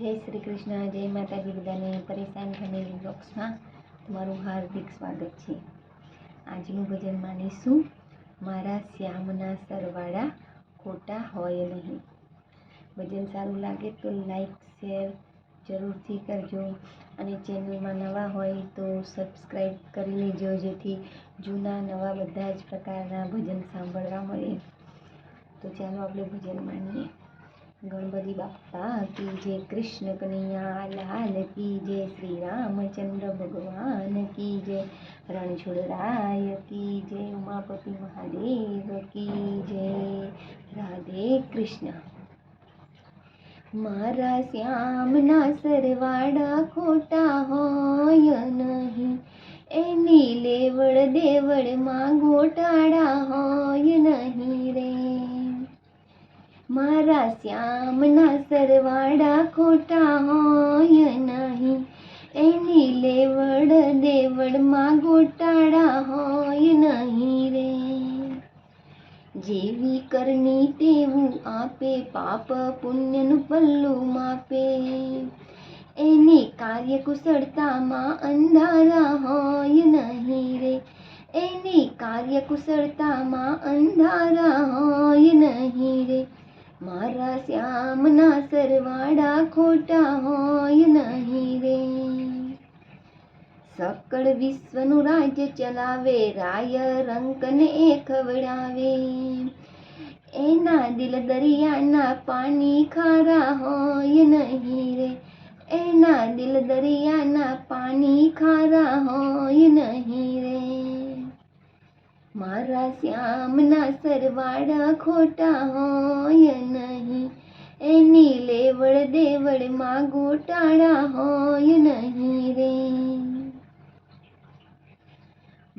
જય શ્રી કૃષ્ણ, જય માતાજી બધાને પરેશાન ફેમિલી બ્લોગ્સમાં તમારું હાર્દિક સ્વાગત છે. આજનું ભજન માનીશું, મારા શ્યામના સરવાળા ખોટા હોય નહીં. ભજન સારું લાગે તો લાઈક શેર જરૂરથી કરજો અને ચેનલમાં નવા હોય તો સબસ્ક્રાઈબ કરી લેજો, જેથી જૂના, નવા બધા જ પ્રકારના ભજન સાંભળવા મળે. તો ચાલો આપણે ભજન માનીએ. ગણપતિ બાપ્પા કી જય કૃષ્ણ કનૈયા લાલ કી જય શ્રી રામચંદ્ર ભગવાન કી જય રણછોડરાય કી જય ઉમાપતિ મહાદેવ કી જય રાધે કૃષ્ણ મારા શ્યામના સરવાડા ખોટા હોય નહીં એની લેવડ દેવડમાં ગોટાળા હોય નહીં રે મારા શ્યામના સરવાડા ખોટા હોય નહીં. એની લેવડ દેવડમાં ગોટાળા હોય નહીં રે. જેવી કરની તેવું આપે પાપ પુણ્યનું પલ્લું માપે. એની કાર્ય કુશળતામાં અંધારા હોય નહીં રે. એની કાર્ય કુશળતામાં અંધારા હોય નહીં રે. મારા શ્યામના સરવાડા ખોટા હોય નહીં રે. સકળ વિશ્વનું રાજ્ય ચલાવે, રાય રંકને એ ખવડાવે. એના દિલ દરિયાના પાણી ખારા હોય નહીં રે. એના દિલ દરિયાના પાણી ખારા હોય નહીં રે. મારા શ્યામના સરવાળા ખોટા હોય દેવડમાં ગોટાળા હોય નહીં રે.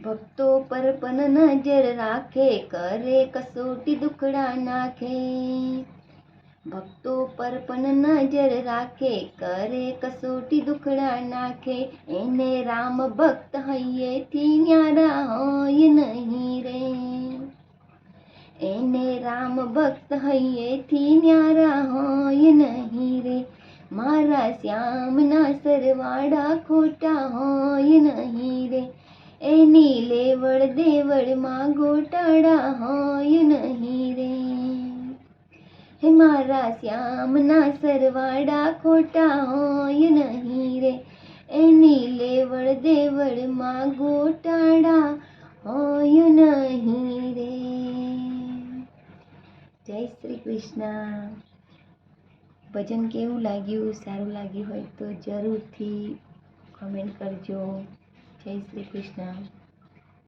ભક્તો પર પણ નજર રાખે, કરે કસોટી દુખડા નાખે. ભક્તો પર પણ નજર રાખે, કરે કસોટી દુખડા નાખે. એને રામ ભક્ત હૈયેથી ન્યારા હોય નહીં રે. એને રામ ભક્ત હૈયેથી ન્યારા હોય નહીં રે. મારા શ્યામના સરવાળા ખોટા હોય નહીં રે. એની લેવડ દેવડમાં ગોટાળા હોય નહીં રે. હે મારા શ્યામના સરવાળા ખોટા હોય નહીં રે. એની લેવડ દેવડમાં ગોટાળા હોય નહીં રે. જય શ્રી કૃષ્ણ. ભજન કેવું લાગ્યું? સારું લાગ્યું હોય તો જરૂરથી કમેન્ટ કરજો. જય શ્રી કૃષ્ણ.